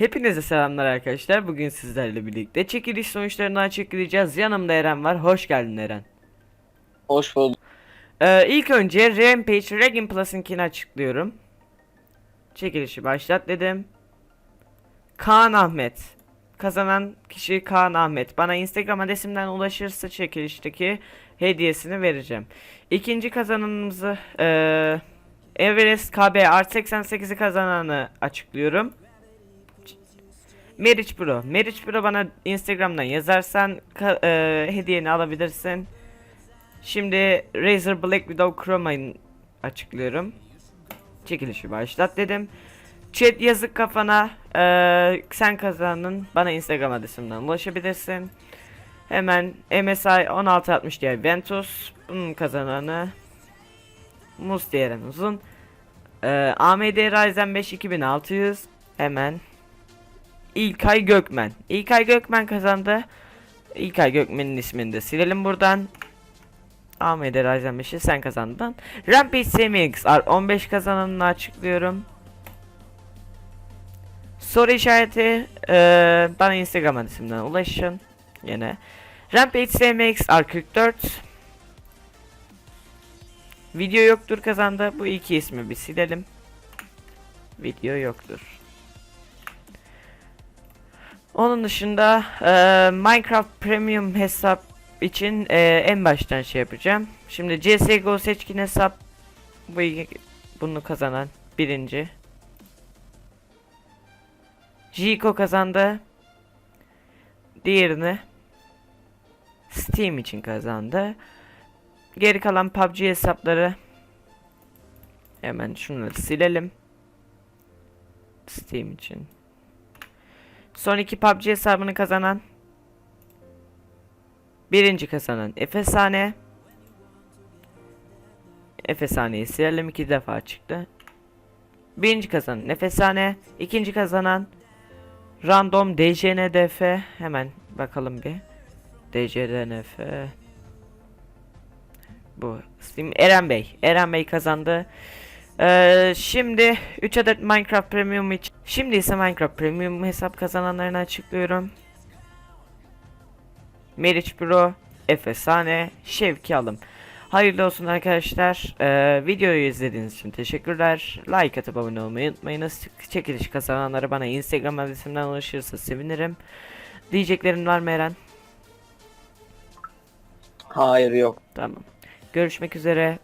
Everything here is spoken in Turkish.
Hepinize selamlar arkadaşlar. Bugün sizlerle birlikte çekiliş sonuçlarını açıklayacağız. Yanımda Eren var. Hoş geldin Eren. Hoş bulduk. Ee, ilk önce Rampage Regin Plus'ınkini açıklıyorum. Çekilişi başlat dedim. Kaan Ahmet. Kazanan kişi Kaan Ahmet. Bana Instagram adresimden ulaşırsa çekilişteki hediyesini vereceğim. İkinci kazananımızı eee Everest KB Art 88'i kazananı açıklıyorum. Meriç Bro. Meriç Bro bana Instagram'dan yazarsan eee, hediyeni alabilirsin. Şimdi Razer Black Widow Chroma'yı açıklıyorum. Çekilişi başlat dedim. Chat yazık kafana. eee, sen kazandın. Bana Instagram adresimden ulaşabilirsin. Hemen MSI 1660 diye Ventus. Bunun kazananı Mus diyelim uzun. Eee AMD Ryzen 5 2600. Hemen İlkay Gökmen. İlkay Gökmen kazandı. İlkay Gökmen'in ismini de silelim buradan. AMD Ryzen 5'i sen kazandın. Rampage CMX R15 kazananını açıklıyorum. Soru işareti eee, bana Instagram adresimden ulaşın. Yine. Rampage CMX R44 Video yoktur kazandı. Bu iki ismi bir silelim. Video yoktur. Onun dışında eee, Minecraft Premium hesap için eee, en baştan şey yapacağım. Şimdi CSGO seçkin hesap bu bunu kazanan birinci. Jiko kazandı. Diğerini Steam için kazandı. Geri kalan PUBG hesapları hemen şunları silelim. Steam için. Son iki PUBG hesabını kazanan birinci kazanan Efesane Efesane'yi silelim iki defa çıktı. Birinci kazanan Efesane, ikinci kazanan Random DJNDF hemen bakalım bir. DJNDF bu Eren Bey. Eren Bey kazandı. Ee, şimdi 3 adet Minecraft Premium için. Şimdi ise Minecraft Premium hesap kazananlarını açıklıyorum. Meriç Bro, Efesane, Şevki Alım. Hayırlı olsun arkadaşlar. Ee, videoyu izlediğiniz için teşekkürler. Like atıp abone olmayı unutmayınız. Çekiliş kazananları bana Instagram adresimden ulaşırsa sevinirim. Diyeceklerin var mı Eren? Hayır yok. Tamam. Görüşmek üzere.